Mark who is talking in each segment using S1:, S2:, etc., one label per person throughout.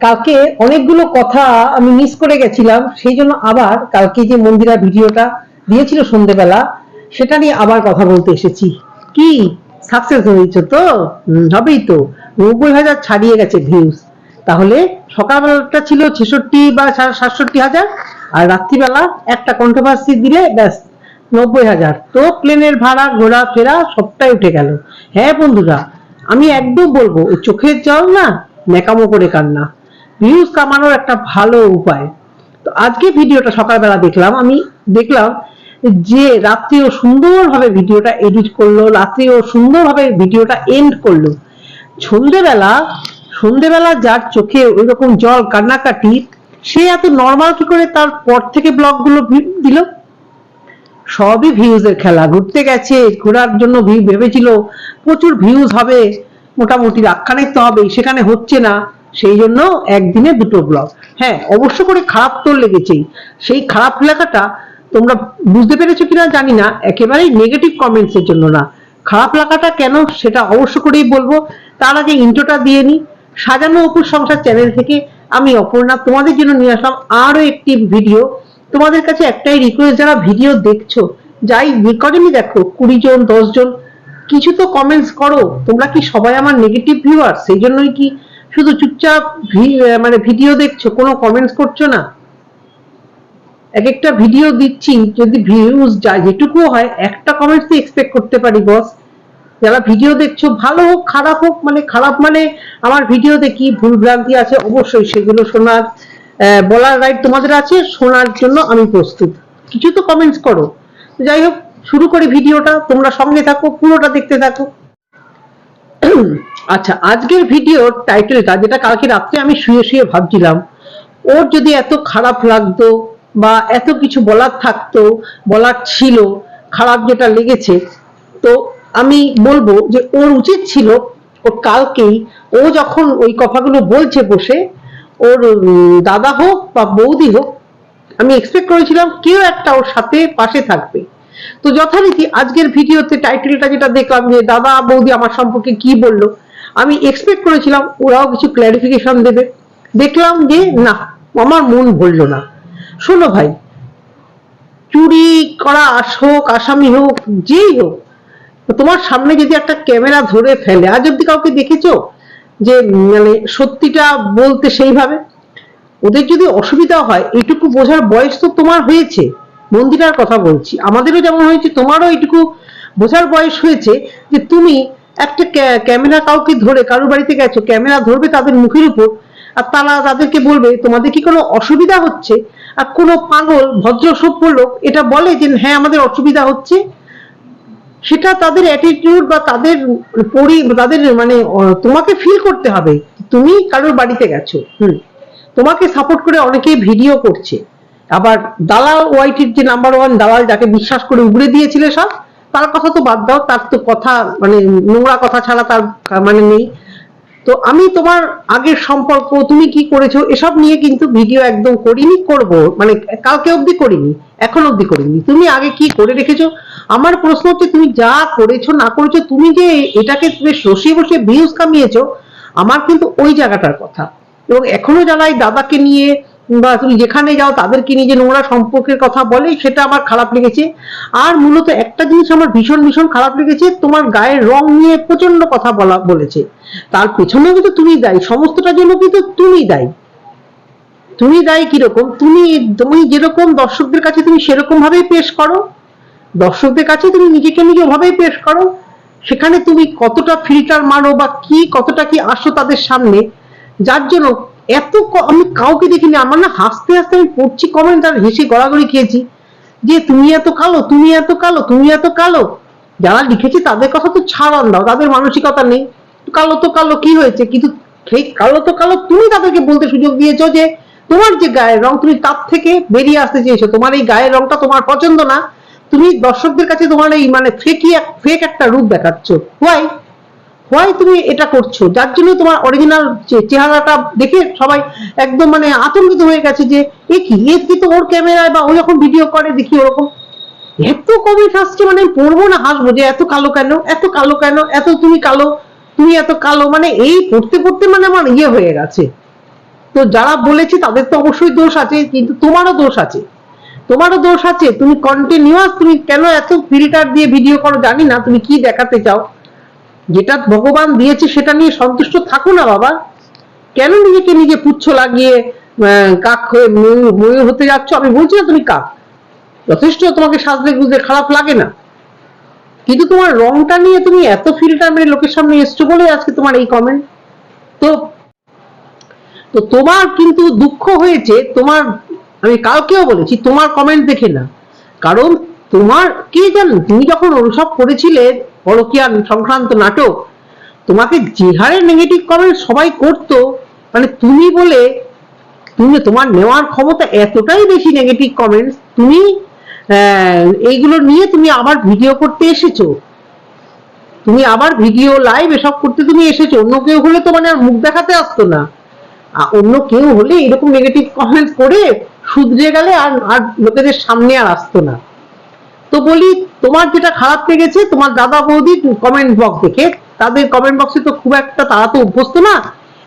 S1: কালকে অনেকগুলো কথা আমি মিস করে গেছিলাম, সেই জন্য আবার কালকে যে মন্দিরা ভিডিওটা দিয়েছিল সন্ধেবেলা, সেটা নিয়ে আবার কথা বলতে এসেছি। কি? সাকসেস হয়েছে তো? হবেই তো। নব্বই হাজার ছাড়িয়ে গেছে ভিউজ তাহলে সকালবেলাটা ছিল ছেষট্টি বা সাতষট্টি হাজার, আর রাত্রিবেলা একটা কন্ট্রোভার্সি দিলে ব্যাস নব্বই হাজার। তো প্লেনের ভাড়া ঘোরা ফেরা সবটাই উঠে গেল। হ্যাঁ বন্ধুরা, আমি একদম বলব চোখের জল না ন্যাকামো করে কান্না। ভিউজ কামানোর একটা ভালো উপায়। তো আজকে ভিডিওটা সকালবেলা দেখলাম, আমি দেখলাম যে রাত্রিও সুন্দরভাবে ভিডিওটা এডিট করল, রাত্রিও সুন্দরভাবে ভিডিওটা এন্ড করল। সন্ধেবেলা সন্ধেবেলা যার চোখে ওই রকম জল কান্নাকাটি, সে এত নর্মাল কি করে তার পর থেকে ব্লগগুলো দিল? সবই ভিউজের খেলা, ঘুরতে গেছে, ঘোরার জন্য ভেবেছিল, প্রচুর ভিউজ হবে, মোটামুটি লাখখানেক তো হবেই, সেখানে হচ্ছে না। সেই জন্য একদিনে দুটো ব্লগ হ্যাঁ অবশ্য করে খারাপ তো লেগেছেই। সেই খারাপ লেখাটা তোমরা বুঝতে পেরেছ কিনা জানি না, একেবারেই নেগেটিভ কমেন্টস এর জন্য না। খারাপ লাগাটা কেন সেটা অবশ্য করেই বলব। তার আগে ইন্ট্রোটা দিয়ে নি। সাজানো অপুর সংসার চ্যানেল থেকে আমি অপর্ণা তোমাদের জন্য নিয়ে আসলাম আরও একটি ভিডিও তোমাদের কাছে একটাই রিকোয়েস্ট যারা ভিডিও দেখছ, যাই কজনই দেখো, কুড়ি জন, দশ জন, কিছু তো কমেন্টস করো। তোমরা কি সবাই আমার নেগেটিভ ভিউয়ার সেই জন্যই কি শুধু চুপচাপ মানে ভিডিও দেখছ, কোনো কমেন্টস করছ না? এক একটা ভিডিও দিচ্ছি, যদি ভিউজ যা যেটুকু হয়, একটা কমেন্টস এক্সপেক্ট করতে পারি বস যারা ভিডিও দেখছ, ভালো হোক, খারাপ হোক মানে খারাপ মানে আমার ভিডিও দেখি ভুল ভ্রান্তি আছে, অবশ্যই সেগুলো শোনার বলার রাইট তোমাদের আছে, শোনার জন্য আমি প্রস্তুত। কিছু তো কমেন্টস করো। যাই হোক, শুরু করি ভিডিওটা, তোমরা সঙ্গে থাকো, পুরোটা দেখতে থাকো। আচ্ছা আজকের ভিডিওর টাইটেলটা যেটা কালকে রাত্রে আমি শুয়ে শুয়ে ভাবছিলাম, ওর যদি এত খারাপ লাগতো বা এত কিছু বলার থাকতো, বলার ছিল, খারাপ যেটা লেগেছে, তো আমি বলব যে ওর উচিত ছিল, ও কালকেই, ও যখন ওই কথাগুলো বলছে বসে, ওর দাদা হোক বা বৌদি হোক, আমি এক্সপেক্ট করেছিলাম কেউ একটা ওর সাথে পাশে থাকবে। তো যথারীতি আজকের ভিডিওতে টাইটেলটা যেটা দেখলাম যে, দাদা, বৌদি আমার সম্পর্কে কি বলল? আমি এক্সপেক্ট করেছিলাম ওরাও কিছু ক্ল্যারিফিকেশন দেবে। দেখলাম যে, না, আমার মন ভরল না। শোনো ভাই, চুরি করা আস হোক, আসামি হোক, যেই হোক, তোমার সামনে যদি একটা ক্যামেরা ধরে ফেলে, আজ অব্দি কাউকে দেখেছ? যে মানে সত্যিটা বলতে সেইভাবে? ওদের যদি অসুবিধা হয়, এইটুকু বোঝার বয়স তো তোমার হয়েছে। মন্দিরার কথা বলছি। আমাদেরও যেমন হয়েছে, তোমারও এইটুকু বোঝার বয়স হয়েছে যে তুমি একটা ক্যামেরা কাউকে ধরে, কারোর বাড়িতে গেছো, ক্যামেরা ধরবে তাদের মুখের উপর, আর তারা তাদেরকে বলবে, তোমাদের কি কোনো অসুবিধা হচ্ছে? আর কোনো পাগল, ভদ্র, সভ্য লোক এটা বলে যে হ্যাঁ আমাদের অসুবিধা হচ্ছে। সেটা তাদের অ্যাটিটিউড বা তাদের পরি, তাদের মানে তোমাকে ফিল করতে হবে। তুমি কারোর বাড়িতে গেছো, হুম। তোমাকে সাপোর্ট করে অনেকেই ভিডিও করছে। আবার দালাল ওয়াইটির যে নাম্বার ওয়ান দালাল যাকে বিশ্বাস করে উগড়ে দিয়েছিলে সব, তার কথা তো বাদ দাও, তার তো কথা মানে নোংরা কথা ছাড়া তার মানে নেই। তো আমি তোমার আগের সম্পর্ক, তুমি কি করেছ, এসব নিয়ে কিন্তু ভিডিও একদম করিনি, করব মানে কালকে অবধি করিনি, এখন অবধি করিনি। তুমি আগে কি করে রেখেছো? আমার প্রশ্ন হচ্ছে তুমি যা করেছ, না করেছ, তুমি যে এটাকে বেশ বসে বসে ভিউজ কামিয়েছো, আমার কিন্তু ওই জায়গাটার কথা। এবং এখনও যারা এই দাদাকে নিয়ে বা তুমি যেখানে যাও, তাদেরকে নিয়ে যে নোংরা সম্পর্কের কথা বলে, সেটা আমার খারাপ লেগেছে। আর মূলত একটা জিনিস আমার ভীষণ ভীষণ খারাপ লেগেছে, তোমার গায়ের রং নিয়ে প্রচণ্ড কথা বলা, বলেছে। তার পেছনেও কিন্তু তুমি দায়ী, সমস্তটার জন্য কিন্তু তুমি দায়ী। তুমি দায়ী কীরকম? তুমি তুমি যেরকম দর্শকদের কাছে তুমি সেরকম ভাবেই পেশ করো। দর্শকদের কাছে তুমি নিজেকে নিজে ভাবেই পেশ করো। সেখানে তুমি কতটা ফিল্টার মারো বা কি, কতটা কি আসো তাদের সামনে, যার জন্য এত আমি কাউকে দেখিনি, আমার না হাসতে হাসতে আমি পড়ছি কমেন্ট আর হেসে গড়াগড়ি খেয়েছি। যে তুমি এত কালো, তুমি এত কালো, তুমি এত কালো। যারা লিখেছে তাদের কথা তো ছাড়ান দাও, তাদের মানসিকতা নেই। কালো তো কালো, কি হয়েছে? কিন্তু সেই কালো তো কালো, তুমি তাদেরকে বলতে সুযোগ দিয়েছ যে তোমার যে গায়ের রং, তুমি তার থেকে বেরিয়ে আসতে চেয়েছো। তোমার এই গায়ের রংটা তোমার পছন্দ না। তুমি দর্শকদের কাছে তোমার এই মানে ফেকি ফেক একটা রূপ দেখাচ্ছ। হোয়াই হোয়াই তুমি এটা করছ? যার জন্য তোমার অরিজিনাল চেহারাটা দেখে সবাই একদম মানে আতঙ্কিত হয়ে গেছে যে, এ কি? এ কি তো ওর ক্যামেরায় বা ও যখন ভিডিও করে দেখি ওরকম। এত কমেন্ট আসছে মানে পড়ব না, হাসবো যে এত কালো কেন? এত কালো কেন? এত তুমি কালো? তুমি এত কালো? মানে এই পড়তে পড়তে মানে আমার ইয়ে হয়ে গেছে। তো যারা বলেছে তাদের তো অবশ্যই দোষ আছে, কিন্তু তোমারও দোষ আছে। তোমারও দোষ আছে। তুমি কন্টিনিউয়াস তুমি কেন এত ফিল্টার দিয়ে ভিডিও করো? জানি না, তুমি কি দেখাতে চাও? যেটা ভগবান দিয়েছে সেটা নিয়ে সন্তুষ্ট থাকো না বাবা। কেন নিজেকে নিজে পুচ্ছ লাগিয়ে কাক হয়ে ময়ূর হতে যাচ্ছ? আমি বলছি না তুমি কাক। যথেষ্ট তোমাকে সাজলে গুজলে খারাপ লাগে না। কিন্তু তোমার রংটা নিয়ে তুমি এত ফিল্টার মেরে লোকের সামনে এসছো বলে আজকে তোমার এই কমেন্ট তো তো তোমার কিন্তু দুঃখ হয়েছে, তোমার, আমি কালকেও বলেছি, তোমার কমেন্ট দেখে না। কারণ তোমার, কে জানেন তুমি যখন অনুসব করেছিলে পরকিয়া সংক্রান্ত নাটক, তোমাকে যে হারে নেগেটিভ কমেন্ট সবাই করতো মানে তুমি বলে, তুমি তোমার নেওয়ার ক্ষমতা এতটাই বেশি নেগেটিভ কমেন্টস তুমি এইগুলো নিয়ে তুমি আবার ভিডিও করতে এসেছ। তুমি আবার ভিডিও লাইভ এসব করতে তুমি এসেছ। অন্য কেউ হলে তো মানে আর মুখ দেখাতে আসতো না। অন্য কেউ হলে এরকম নেগেটিভ কমেন্ট করে শুধরে গেলে আর আর লোকেদের সামনে আর আসতো না। তো বলি, তোমার যেটা খারাপ লেগেছে, তোমার দাদা বৌদি কমেন্ট বক্স দেখে। তাদের কমেন্ট বক্সে তো খুব একটা, তারা তো অভ্যস্ত না।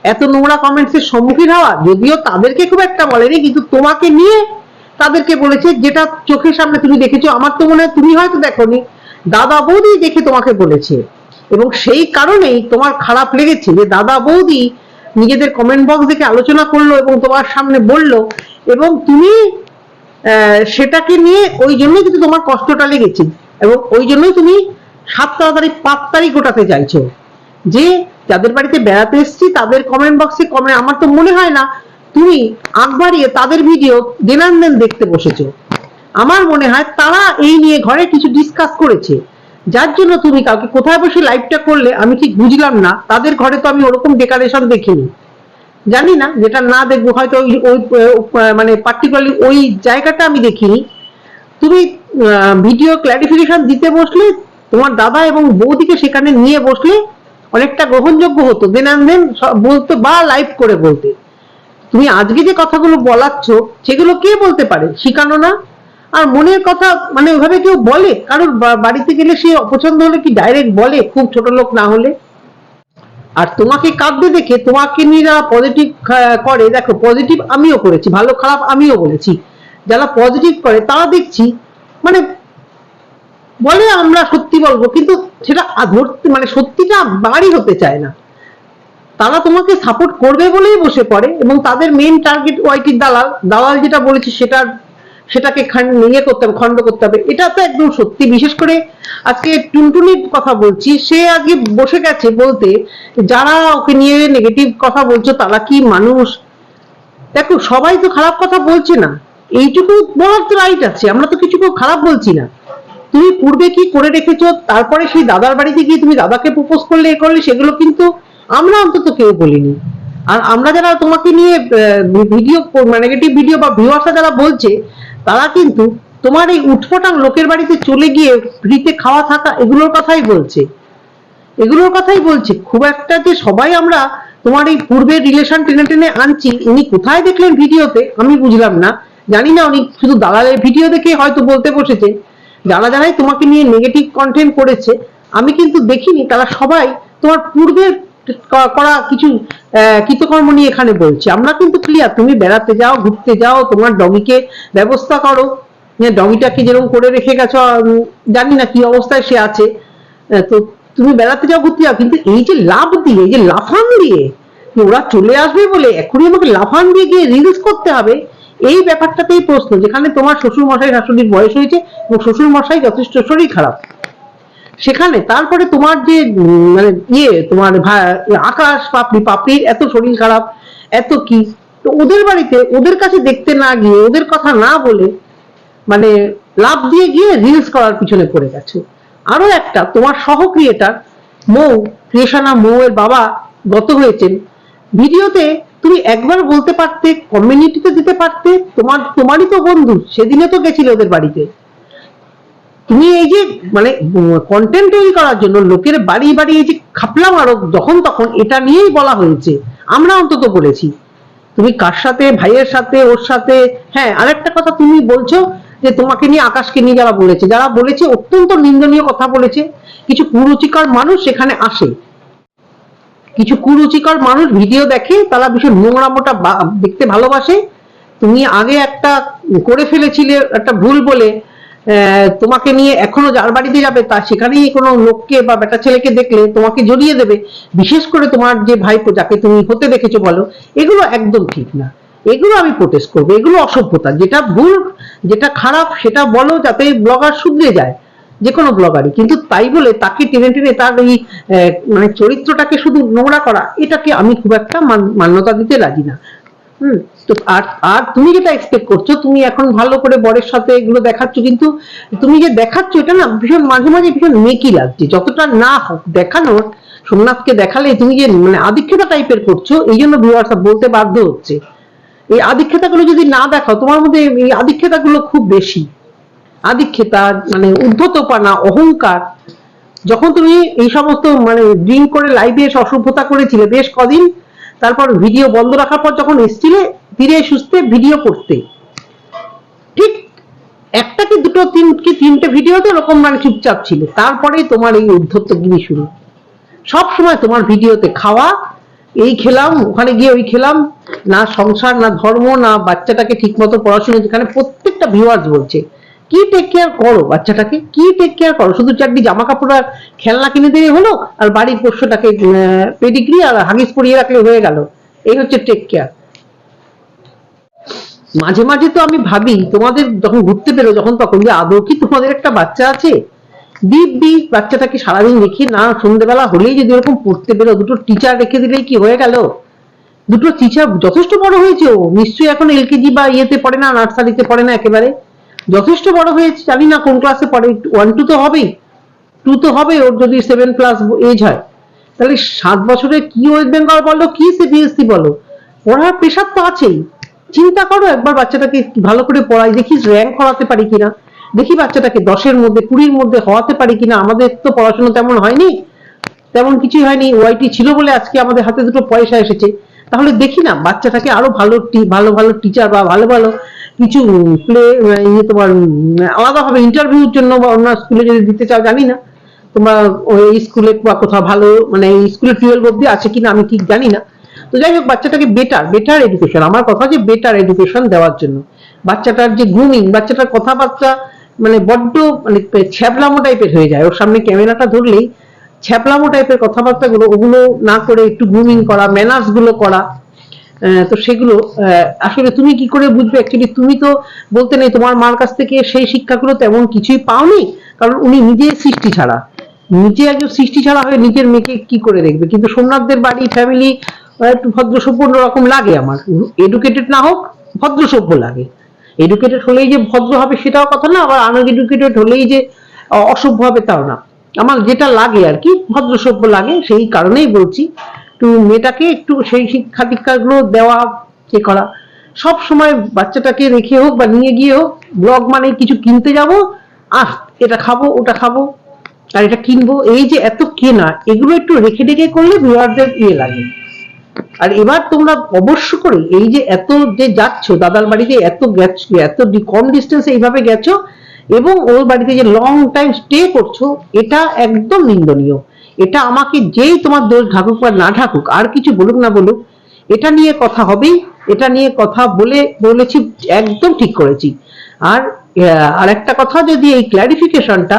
S1: এত নোংরা কমেন্টস এর সম্মুখীন হওয়া, যদিও তাদেরকে খুব একটা বলেনি, কিন্তু তোমাকে নিয়ে তাদেরকে বলেছে, যেটা চোখের সামনে তুমি দেখেছ, আমার তো মনে হয় তুমি হয়তো দেখোনি। দাদা বৌদি দেখে তোমাকে বলেছে। এবং সেই কারণেই তোমার খারাপ লেগেছে যে দাদা বৌদি নিজেদের কমেন্ট বক্স দেখে আলোচনা করল এবং তোমার সামনে বলল। এবং তুমি সেটাকে নিয়ে ওই জন্যই কিন্তু তোমার কষ্টটা লেগেছে এবং ওই জন্যই তুমি সাত তাড়াতাড়ি, পাঁচ তারিখ গোটাতে চাইছো। যে যাদের বাড়িতে বেড়াতে এসেছি, তাদের কমেন্ট বক্সে কমেন্ট আমার তো মনে হয় না তুমি আগ বাড়িয়ে তাদের ভিডিও দেনান দেন দেখতে বসেছো। আমার মনে হয় তারা এই নিয়ে ঘরে কিছু ডিসকাস করেছে। যার জন্য তুমি কাউকে কোথায় বসে লাইভটা করলে আমি ঠিক বুঝলাম না, তাদের ঘরে তো আমি ওরকম ডেকারেশন দেখিনি। জানি না যেটা না দেখব, হয়তো ওই মানে পার্টিকুলারলি ওই জায়গাটা আমি দেখিনি। তুমি ভিডিও ক্ল্যারিফিকেশন দিতে বসলে, তোমার দাদা এবং বৌদিকে সেখানে নিয়ে বসলে অনেকটা গ্রহণযোগ্য হতো। দেন আন দেন বলতে, বা লাইভ করে বলতে। তুমি আজকে যে কথাগুলো বলাচ্ছ, সেগুলো কে বলতে পারে? শিখানো না? আর মনের কথা মানে ওইভাবে কেউ বলে? কারোর বাড়িতে গেলে সে অপছন্দ হলে কি ডাইরেক্ট বলে? খুব ছোট লোক না হলে? আর তোমাকে কাঁদতে দেখে তোমাকে নিয়ে যারা পজিটিভ করে, দেখো পজিটিভ আমিও করেছি, ভালো খারাপ আমিও বলেছি। যারা পজিটিভ করে, তারা দেখছি মানে বলে আমরা সত্যি বলব, কিন্তু সেটা ধরতে মানে সত্যিটা বাড়ি হতে চায় না। তারা তোমাকে সাপোর্ট করবে বলেই বসে পড়ে, এবং তাদের মেন টার্গেট ওয়াইটির দালাল দালাল যেটা বলেছে সেটার সেটাকে ইয়ে করতে হবে, খণ্ড করতে হবে। এটা তো একদম সত্যি। বিশেষ করে আজকে টুনটুনির কথা বলছি, সে আগে বসে গেছে বলতে, যারা ওকে নিয়ে নেগেটিভ কথা বলছো, তারা কি মানুষ? দেখো, সবাই তো খারাপ কথা বলছে না। এইটুকু বলার তো রাইট আছে। আমরা তো কিছু খারাপ বলছি না। তুমি পূর্বে কি করে রেখেছো, তারপরে সেই দাদার বাড়িতে গিয়ে তুমি দাদাকে প্রপোজ করলে, এ করলে, সেগুলো কিন্তু আমরা অন্তত কেউ বলিনি। আর আমরা যারা তোমাকে নিয়ে ভিডিও মানে নেগেটিভ ভিডিও বা ভিউয়ার্সরা যারা বলছে তারা কিন্তু তোমার এই উঠপটাং লোকের বাড়িতে চলে গিয়ে ফ্রিতে খাওয়া থাকা এগুলোর কথাই বলছে। এগুলোর কথাই বলছে। খুব একটা যে সবাই আমরা তোমার এই পূর্বের রিলেশন টেনে টেনে আনছি উনি কোথায় দেখলেন ভিডিওতে? আমি বুঝলাম না। জানি না উনি শুধু দালালের ভিডিও দেখে হয়তো বলতে বসেছে যারা যারাই তোমাকে নিয়ে নেগেটিভ কন্টেন্ট করেছে, আমি কিন্তু দেখিনি। তারা সবাই তোমার পূর্বের করা কিছু কৃতকর্ম নিয়ে এখানে বলছে। আমরা কিন্তু ক্লিয়ার তুমি বেড়াতে যাও, ঘুরতে যাও, তোমার ডগিকে ব্যবস্থা করো। ডগিটাকে যেরকম করে রেখে গেছো জানি না কি অবস্থায় সে আছে। তো তুমি বেড়াতে যাও, ঘুরতে যাও, কিন্তু এই যে লাভ দিয়ে, এই যে লাফান দিয়ে ওরা চলে আসবে বলে এখনই আমাকে লাফান দিয়ে গিয়ে রিলস করতে হবে, এই ব্যাপারটাতেই প্রশ্ন। যেখানে তোমার শ্বশুর মশাই শাশুড়ির বয়স হয়েছে, এবং শ্বশুর মশাই যথেষ্ট শরীর খারাপ। সেখানে তারপরে তোমার যে মানে ইয়ে তোমার আকাশ, পাপড়ি পাপড়ির এত শরীর খারাপ, এত কি? তো ওদের বাড়িতে, ওদের কাছে দেখতে না গিয়ে, ওদের কথা না বলে মানে লাভ দিয়ে গিয়ে রিলস করার পিছনে পড়ে গেছে। আরও একটা, তোমার সহ ক্রিয়েটার মৌ ক্রিয়েশনা মৌ এর বাবা গত হয়েছেন। ভিডিওতে তুমি একবার বলতে পারতে কমিউনিটিতে দিতে পারতে, তোমার, তোমারই তো বন্ধু, সেদিনে তো গেছিলে ওদের বাড়িতে। তুমি এই যে মানে কন্টেন্ট তৈরি করার জন্য লোকের বাড়ি বাড়ি এই যে খাপলা মারো, যখন তখন এটা নিয়েই বলা হয়েছে। আমরা অন্তত বলেছি। তুমি কার সাথে, ভাইয়ের সাথে, ওর সাথে? হ্যাঁ আরেকটা কথা তুমি বলছো যে তোমাকে নিয়ে আকাশকে নিয়ে যারা বলেছে যারা বলেছে অত্যন্ত নিন্দনীয় কথা বলেছে, কিছু কুরুচিকর মানুষ সেখানে আসে। কিছু কুরুচিকর মানুষ ভিডিও দেখে, তারা ভীষণ নোংরামোটা বা- দেখতে ভালোবাসে। তুমি আগে একটা করে ফেলেছিলে একটা ভুল বলে তোমাকে নিয়ে এখনও যার বাড়িতে যাবে তা সেখানেই কোনো লোককে বা বেটা ছেলেকে দেখলে তোমাকে জড়িয়ে দেবে। বিশেষ করে তোমার যে ভাইপো যাকে তুমি হতে দেখেছ বলো এগুলো একদম ঠিক না। এগুলো আমি প্রোটেস্ট করব এগুলো অসভ্যতা। যেটা ভুল যেটা খারাপ সেটা বলো যাতে ব্লগার শুধরে যায় যে কোনো ব্লগারই কিন্তু তাই বলে তাকে টেনে টেনে তার আহ, মানে চরিত্রটাকে শুধু নোংরা করা এটাকে আমি খুব একটা মান- মান্যতা দিতে রাজি না। হুম? তো আর আর তুমি যেটা এক্সপেক্ট করছ, তুমি এখন ভালো করে বরের সাথে এগুলো দেখাচ্ছ, কিন্তু তুমি যে দেখাচ্ছ, এটা না ভীষণ মাঝে মাঝে ভীষণ মেকি লাগছে। যতটা না হোক, দেখানোর, সোমনাথকে দেখালে তুমি যে মানে আদিক্ষেতা টাইপের করছ, এই জন্য বলতে বাধ্য হচ্ছে। এই আদিক্ষেতাগুলো যদি না দেখাও, তোমার মধ্যে এই আদিক্ষেতাগুলো খুব বেশি। আদিক্ষেতা মানে উদ্ধতপানা, অহংকার, যখন তুমি এই সমস্ত মানে ড্রিঙ্ক করে লাইভে এসে অসভ্যতা করেছিলে, বেশ কদিন তারপর ভিডিও বন্ধ রাখার পর যখন এসছিলে ধীরে সুস্থে ভিডিও করতে। ঠিক একটা কি দুটো তিন কি তিনটে ভিডিওতে এরকম মানে চুপচাপ ছিল। তারপরেই তোমার এই উদ্ধত্তগিরি শুরু। সব সময় তোমার ভিডিওতে খাওয়া, এই খেলাম, ওখানে গিয়ে ওই খেলাম। না সংসার, না ধর্ম, না বাচ্চাটাকে ঠিকমতো পড়াশোনা, যেখানে প্রত্যেকটা ভিউয়ার্স বলছে। কি টেক কেয়ার করো বাচ্চাটাকে? কি টেক কেয়ার করো? শুধু চারটি জামা কাপড় আর খেলনা কিনে দিয়ে হলো, আর বাড়ির পোষ্যটাকে পেডিগ্রি আর হাগিস পরিয়ে রাখলে হয়ে গেল। এই হচ্ছে টেক কেয়ার মাঝে মাঝে তো আমি ভাবি, তোমাদের যখন ঘুরতে বেরো যখন তখন যে আদৌ কি তোমাদের একটা বাচ্চা আছে? দিব্যি বাচ্চাটাকে সারাদিন রেখে না সন্ধ্যেবেলা হলেই যদি ওরকম পড়তে বেরো দুটো টিচার রেখে দিলেই কি হয়ে গেল? দুটো টিচার যথেষ্ট বড় হয়েছে ও, নিশ্চয়ই এখন এলকেজি বা ইয়েতে পড়ে না, নার্সারিতে পড়ে না একেবারে। যথেষ্ট বড় হয়েছে, জানি না কোন ক্লাসে পড়ে ওয়ান টু তো হবেই। টু তো হবে, ওর যদি সেভেন প্লাস এজ হয়। তাহলে সাত বছরে কি ওয়েস্ট বেঙ্গল বলো, কি সিবিএসসি বলো? পড়ার প্রেশার তো আছেই। চিন্তা করো, একবার বাচ্চাটাকে ভালো করে পড়াই, দেখি র্যাঙ্ক করাতে পারি কিনা। দেখি বাচ্চাটাকে দশের মধ্যে, কুড়ির মধ্যে হওয়াতে পারি কিনা। আমাদের তো পড়াশোনা তেমন হয়নি, তেমন কিছুই হয়নি। ওয়াইটি ছিল বলে আজকে আমাদের হাতে দুটো পয়সা এসেছে। তাহলে দেখি না, বাচ্চাটাকে আরও ভালো ভালো ভালো টিচার বা ভালো ভালো কিছু প্লে ইয়ে তোমার আলাদাভাবে ইন্টারভিউর জন্য বা অন্য স্কুলে যদি দিতে চাও, জানি না। তোমরা ওই স্কুলে বা কোথাও ভালো মানে স্কুলে টুয়েলভ অব্দি আছে কিনা আমি ঠিক জানি না। তো যাই হোক, বাচ্চাটাকে বেটার বেটার এডুকেশন আমার কথা যে বেটার এডুকেশন দেওয়ার জন্য। বাচ্চাটার যে গ্রুমিং বাচ্চাটার কথাবার্তা মানে বড্ড মানে ছ্যাবলামো টাইপের হয়ে যায়। ওর সামনে ক্যামেরাটা ধরলেই ছ্যাপলামো টাইপের কথাবার্তাগুলো, ওগুলো না করে একটু গ্রুমিং করা ম্যানার্সগুলো করা তো সেগুলো আসলে তুমি কি করে বুঝবে? অ্যাকচুয়ালি তুমি তো বলতে নেই, তোমার মার কাছ থেকে সেই শিক্ষাগুলো তেমন কিছুই পাওনি, কারণ উনি নিজে সৃষ্টি ছাড়া। নিজে একজন সৃষ্টি ছাড়া হয়ে নিজের মেয়েকে কি করে দেখবে? কিন্তু সোমনাথদের বাড়ি ফ্যামিলি একটু ভদ্রসভ্য রকম লাগে আমার। এডুকেটেড না হোক, ভদ্রসভ্য লাগে। এডুকেটেড হলেই যে ভদ্র হবে সেটাও কথা না, আবার আনএডুকেটেড হলেই যে অসভ্য হবে তাও না। আমার যেটা লাগে আর কি ভদ্রসভ্য লাগে, সেই কারণেই বলছি। একটু মেয়েটাকে একটু সেই শিক্ষা দীক্ষাগুলো দেওয়া, এ করা। সব সময় বাচ্চাটাকে রেখে হোক বা নিয়ে গিয়ে হোক, ব্লগ মানে কিছু কিনতে যাব, আহ, এটা খাব, ওটা খাব, আর এটা কিনবো। এই যে এত কেনা, এগুলো একটু রেখে রেখে করলে ভিউয়ারদের ইয়ে লাগে। আর এবার তোমরা অবশ্য করে এই যে এত যে যাচ্ছ, দাদার বাড়িতে এত গেছ, এত কম ডিস্টেন্সে এইভাবে গেছো এবং ওর বাড়িতে যে লং টাইম স্টে করছ, এটা একদম নিন্দনীয়। এটা আমাকে যেই তোমার দোষ ঢাকুক বা না ঢাকুক, আর কিছু বলুক না বলুক, এটা নিয়ে কথা হবেই, এটা নিয়ে কথা বলে, বলেছি, একদম ঠিক করেছি। আর আর একটা কথা যদি এই ক্ল্যারিফিকেশনটা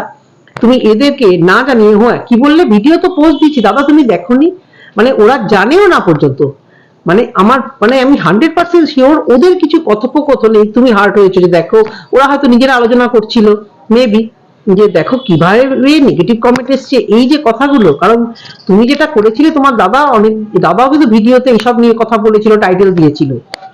S1: তুমি এদেরকে না জানিয়ে হ্যাঁ কি বললে? ভিডিও তো পোস্ট দিচ্ছি দাদা তুমি দেখোনি। মানে ওরা জানেও না পর্যন্ত। মানে আমার মানে আমি হান্ড্রেড পার্সেন্ট শিওর ওদের কিছু কথোপকথনে তুমি হার্ট হয়েছে যে দেখো, ওরা হয়তো নিজেরা আলোচনা করছিল মেবি যে দেখো কীভাবে নেগেটিভ কমেন্ট এসছে, এই যে কথাগুলো, কারণ তুমি যেটা করেছিলে, তোমার দাদা অনেক, দাদাও কিন্তু ভিডিওতে এইসব নিয়ে কথা বলেছিল টাইটেল দিয়েছিল।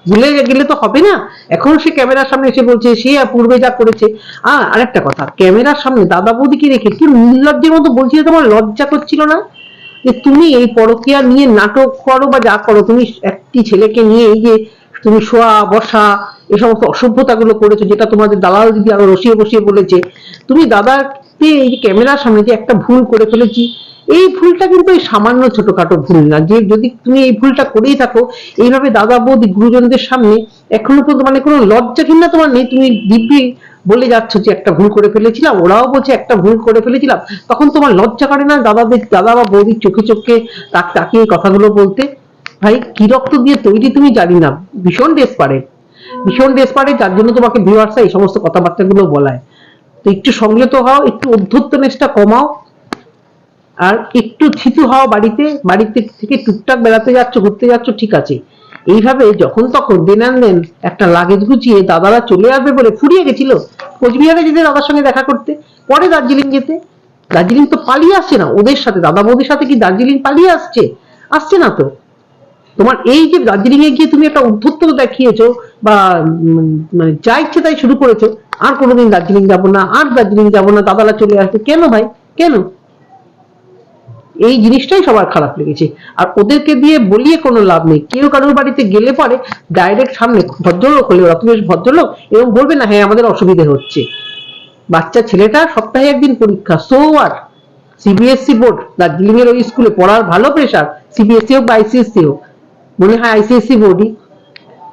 S1: ভুলে গেলে তো হবে না। এখন সে ক্যামেরার সামনে এসে বলছে, সে পূর্বে যা করেছে। আহ আরেকটা কথা, ক্যামেরার সামনে দাদা বৌদিকে রেখে কি নির্লজ্জের মতো বলছিল, তোমার লজ্জা করছিল না? যে তুমি এই পরকিয়া নিয়ে নাটক করো বা যা করো, তুমি একটি ছেলেকে নিয়ে এই যে তুমি শোয়া, বসা, এই সমস্ত অসভ্যতা গুলো করেছ, যেটা তোমাদের দালাল দিদি আরও রসিয়ে বসিয়ে বলেছে, তুমি দাদার তুই এই যে ক্যামেরার সামনে যে একটা ভুল করে ফেলেছি, এই ভুলটা কিন্তু এই সামান্য ছোটখাটো ভুল না। যে যদি তুমি এই ভুলটা করেই থাকো, এইভাবে দাদা, বৌদি, গুরুজনদের সামনে এখনও পর্যন্ত মানে কোনো লজ্জা কিনা তোমার নেই। তুমি দিব্যি বলে যাচ্ছ যে একটা ভুল করে ফেলেছিলাম, ওরাও বলছে একটা ভুল করে ফেলেছিলাম। তখন তোমার লজ্জা করে না দাদাদের দাদা বা বৌদির চোখে চোখে তাক তাকিয়ে এই কথাগুলো বলতে? ভাই, কি রক্ত দিয়ে তৈরি তুমি জানি না। ভীষণ ডেসপারেট ভীষণ ডেসপারেট যার জন্য তোমাকে ভিউয়ার্সরা এই সমস্ত কথাবার্তাগুলো বলায়। তো একটু সংযত হও, একটু অধ্যত্তনেসটা কমাও। আর একটু থিতু হও বাড়িতে বাড়িতে থেকে টুকটাক বেড়াতে যাচ্ছ, ঘুরতে যাচ্ছ, ঠিক আছে। এইভাবে যখন তখন দেন দেন একটা লাগেজ গুছিয়ে দাদারা চলে আসবে বলে ফুরিয়ে গেছিল। কোচবিহারে যেতে দাদার সঙ্গে দেখা করতে, পরে দার্জিলিং যেতে। দার্জিলিং তো পালিয়ে আসছে না, ওদের সাথে, দাদা বৌদির সাথে কি দার্জিলিং পালিয়ে আসছে? আসছে না তো। তোমার এই যে দার্জিলিং এ গিয়ে তুমি একটা উদ্ধত্ত দেখিয়েছো বা মানে যা ইচ্ছে তাই শুরু করেছ আর কোনোদিন দার্জিলিং যাব না, আর দার্জিলিং যাব না, দাদারা চলে আসবে। কেন ভাই? কেন? এই জিনিসটাই সবার খারাপ লেগেছে। আর ওদেরকে দিয়ে বলিয়ে কোনো লাভ নেই। কেউ কারোর বাড়িতে গেলে পরে ডাইরেক্ট সামনে ভদ্রলোক হলে, ওরা তো বেশ ভদ্রলোক এবং বলবে না হ্যাঁ আমাদের অসুবিধে হচ্ছে। বাচ্চা ছেলেটা সপ্তাহে একদিন পরীক্ষা সো আর সিবিএসসি বোর্ড দার্জিলিং এর ওই স্কুলে পড়ার ভালো প্রেশার সিবিএসসি হোক বা আইসিএসসি হোক। মনে হয় আইসিএসসি বোর্ডই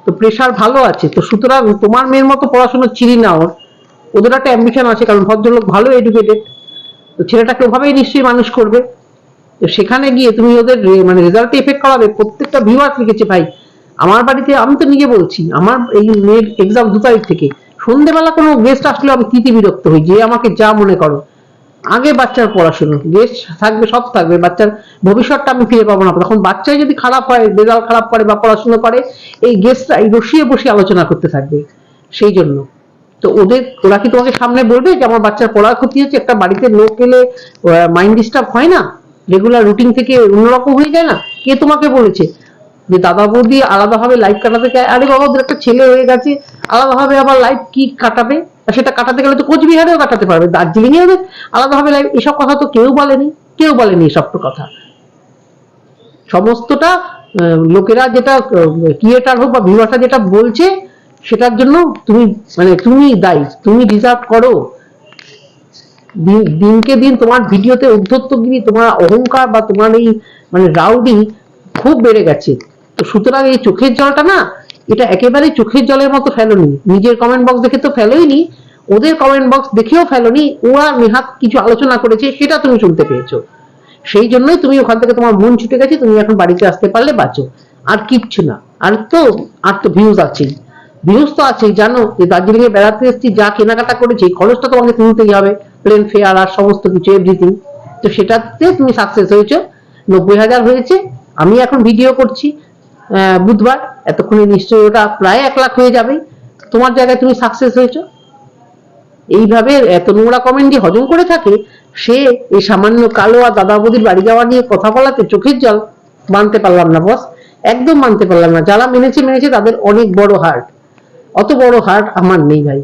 S1: তো প্রেশার ভালো আছে। তো সুতরাং তোমার মেয়ের মতো পড়াশোনা চিনি না ওর। ওদের একটা অ্যাম্বিশন আছে, কারণ ভদ্রলোক ভালো এডুকেটেড তো ছেলেটাকে ওভাবেই নিশ্চয়ই মানুষ করবে। তো সেখানে গিয়ে তুমি ওদের মানে রেজাল্টে এফেক্ট করাবে। প্রত্যেকটা ভিউয়ার্স লিখেছে, ভাই, আমার বাড়িতে আমি তো নিজে বলছি, আমার এই মেয়ের এক্সাম দু তারিখ থেকে। সন্ধেবেলা কোনো গেস্ট আসলে আমি তিতি বিরক্ত হই। যে আমাকে যা মনে করো। আগে বাচ্চার পড়াশোনা গেস্ট থাকবে, সব থাকবে, বাচ্চার ভবিষ্যৎটা আমি ফিরে পাবো না। তখন বাচ্চাই যদি খারাপ হয়, রেজাল্ট খারাপ করে বা পড়াশোনা করে, এই গেস্টরা, এই বসিয়ে বসিয়ে আলোচনা করতে থাকবে, সেই জন্য। তো ওদের, ওরা কি তোমাকে সামনে বলবে যে আমার বাচ্চার পড়ার ক্ষতি হচ্ছে? একটা বাড়িতে লোক এলে মাইন্ড ডিস্টার্ব হয় না? রেগুলার রুটিন থেকে অন্যরকম হয়ে যায় না? কে তোমাকে বলেছে? যে দাদা বৌদি আলাদাভাবে লাইফ কাটাতে চায়? আরে বাবা, ওদের একটা ছেলে হয়ে গেছে, আলাদাভাবে আবার লাইফ কি কাটাবে? সেটা কাটাতে গেলে তো কোচবিহারেও কাটাতে পারবে দার্জিলিং এ ওদের আলাদাভাবে লাইফ এসব কথা তো কেউ বলেনি কেউ বলেনি এসব কথা। সমস্তটা লোকেরা যেটা ক্রিয়েটার হোক বা ভিউয়ার্সরা যেটা বলছে, সেটার জন্য তুমি মানে তুমি দায়ী, তুমি ডিজার্ভ করো। দিন- দিনকে দিন তোমার ভিডিওতে উদ্ধত্তগিরি তোমার অহংকার বা তোমার এই মানে রাউডি খুব বেড়ে গেছে। তো সুতরাং এই চোখের জলটা না এটা একেবারে চোখের জলের মতো ফেলোনি। নিজের কমেন্ট বক্স দেখে তো ফেলোইনি, ওদের কমেন্ট বক্স দেখেও ফেলোনি, ওরা নেহাত কিছু আলোচনা করেছে, সেটা তুমি শুনতে পেয়েছ। সেই জন্যই তুমি ওখান থেকে তোমার মন ছুটে গেছে, তুমি এখন বাড়িতে আসতে পারলে বাঁচো। আর কিচ্ছু না। আর তো আর তো ভিউজ আছেই। ভিউজ তো আছেই, জানো, যে দার্জিলিং এ বেড়াতে এসেছি, যা কেনাকাটা করেছি খরচটা তোমাকে তুলতেই হবে। প্লেন ফেয়ার আর সমস্ত কিছু এভরিথিং তো সেটাতে তুমি সাকসেস হয়েছো, নব্বই হাজার হয়েছে, আমি এখন ভিডিও করছি। বুধবার, এতক্ষণে নিশ্চয়ই ওটা প্রায় এক লাখ হয়ে যাবে তোমার জায়গায় তুমি সাকসেস হয়েছ। এইভাবে এত নোংরা কমেন্টই হজম করে থাকে, সে এই সামান্য কালো আর দাদা বৌদির বাড়ি যাওয়া নিয়ে কথা বলাতে চোখের জল মানতে পারলাম না বস একদম মানতে পারলাম না। যারা মেনেছে মেনেছে তাদের অনেক বড় হার্ট অত বড় হার্ট আমার নেই ভাই।